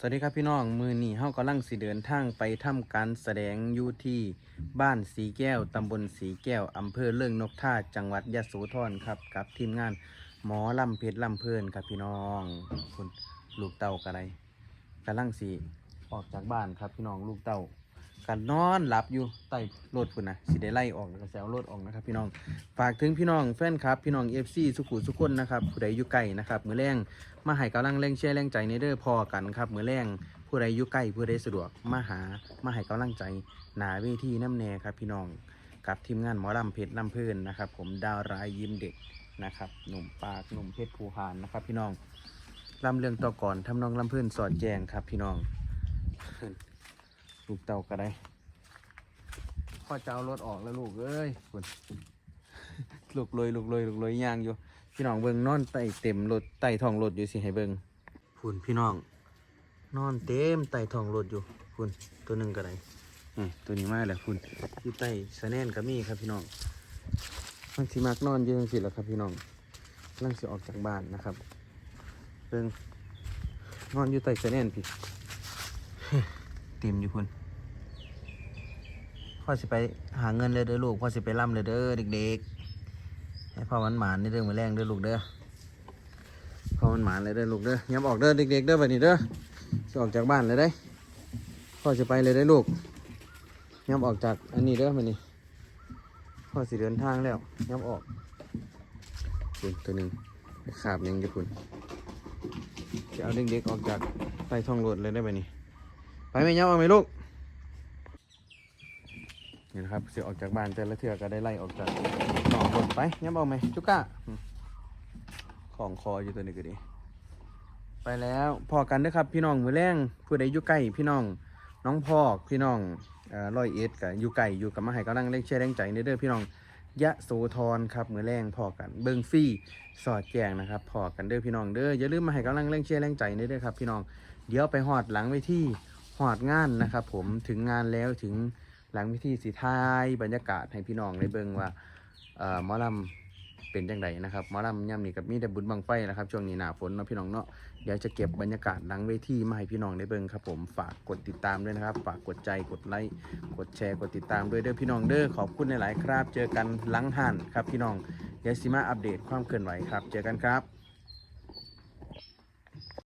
สวัสดีครับพี่น้อง มือนี้เฮากำลังสิเดินทางไปทำการแสดงอยู่ที่บ้านสีแก้วตำบลสีแก้วอำเภอเลื่องนกท่าจังหวัดยะโสธรครับกับทีมงานหมอลำเพชรลำเพลินครับพี่น้องคุณลูกเต่ากระไรกำลังสีออกจากบ้านครับพี่น้องลูกเต่า กันนอนหลับอยู่ใต้รถคุณนะสิได้ไล่ออกแล้วแซวรถออกนะครับ พี่น้องฝากถึงพี่น้องแฟนครับ พี่น้องเอฟซีสุขุสุขคนนะครับผู้ใดอยู่ใกล้นะครับมือแรงมาให้กำลังแรงเชียร์แรงใจในเด้อพอกันครับมือแรงผู้ใดอยู่ใกล้ผู้ใดสะดวกมาหามาให้กำลังใจหนาเวทีน้ำแน่ครับ พี่น้องกับทีมงานหมอลำเพชรลำเพลินนะครับ ผมดาวรายยิ้มเด็กนะครับหนุ่มปากหนุ่มเพชรภูหานนะครับ พี่น้องลำเรื่องต่อก่อนทำนองลำเพลินสอดแจงครับ พี่น้อง ลูกเต่าก็ได้พ่อจะเอารถออกแล้วลูกเอ้ยคุณลูกลอยลูกลอยลูกลอยย่างอยู่ พี่น้องเบิงนอนไต่เต็มรถไต่ท้องรถอยู่สิให้เบิงพุ่นพี่น้อง นอนเต็มไต่ท้องรถอยู่พุ่นตัวหนึ่งก็ได้ตัวนี้มาแล้วพุ่นอยู่ไต่สะแนนก็มีครับพี่น้องมันสิมักนอนยู่จังสิแหละครับพี่น้องกำลังสิออกจากบ้านนะครับเบิงนอนอยู่ไต่สะแนนพี่เต็มอยู่พุ่น พ่อสิไปหาเงินเลยเด้อลูกพ่อสิไปร่ำเลยเด้อเด็กๆ ให้พ่อมันหมานในเรื่องมือแรงเด้อลูกเด้อพ่อมันหมานเลยเด้อลูกเด้อย้ำออกเด้อเด็กๆเด้อแบบนี้เด้อจะออกจากบ้านเลยได้พ่อจะไปเลยได้อลูกย้ำออกจากอันนี้เด้อแบบนี้พ่อสิเดินทางแล้วย้ำออกคุณตัวหนึ่งขาบยังจะคุณจะเอาเด็กๆออกจากใต้ท้องรถเลยได้อแบบนี้ ไปไหมย้ำเอาไหมลูก นี่นะครับเสียออกจากบ้านแต่ละเทือก็ได้ไล่ออกจากหนองรถไปยังบอกไหมจุก้าของคออยู่ตัวนี้ก็ดี ไปแล้วพอกันเด้อครับ พี่น้องมือแรงผู้ใดอยู่ใกล้พี่น้อง น้องพอกพี่น้องเอ่อร้อยเอ็ดกับอยู่ไก่อยู่กับมาให้กำลังเร่งเชียร์แรงใจในเด้อพี่น้องยะโสธรครับมือแรงพอกันเบิงฟี่สอดแจงนะครับพอกันเด้อพี่น้องเด้ออย่าลืมมาให้กำลังเร่งเชียร์แรงใจในเด้อครับ พี่น้องเดี๋ยวไปหอดหลังไว้ที่หอดงานนะครับ ผมถึงงานแล้วถึง หลังพิธีสีทายบรรยากาศให้พี่น้องได้เบิ่งว่าเอ่อมอลำเป็นจังไดนะครับมอลำย่ำนี่กับมีแต่บุญบังไฟนะครับช่วงนี้หนาฝนเนาะพี่น้องเนาะเดี๋ยวจะเก็บบรรยากาศหลังเวทีมาให้พี่น้องได้เบิ่งครับผมฝากกดติดตามด้วยนะครับ ฝากกดใจกดไลค์กดแชร์กดติดตามด้วยเด้อพี่น้องเด้อขอบคุณหลายๆครับ เจอกันหลังหันครับพี่น้องเดี๋ยวสิมาอัปเดตความเคลื่อนไหวครับ เจอกันครับ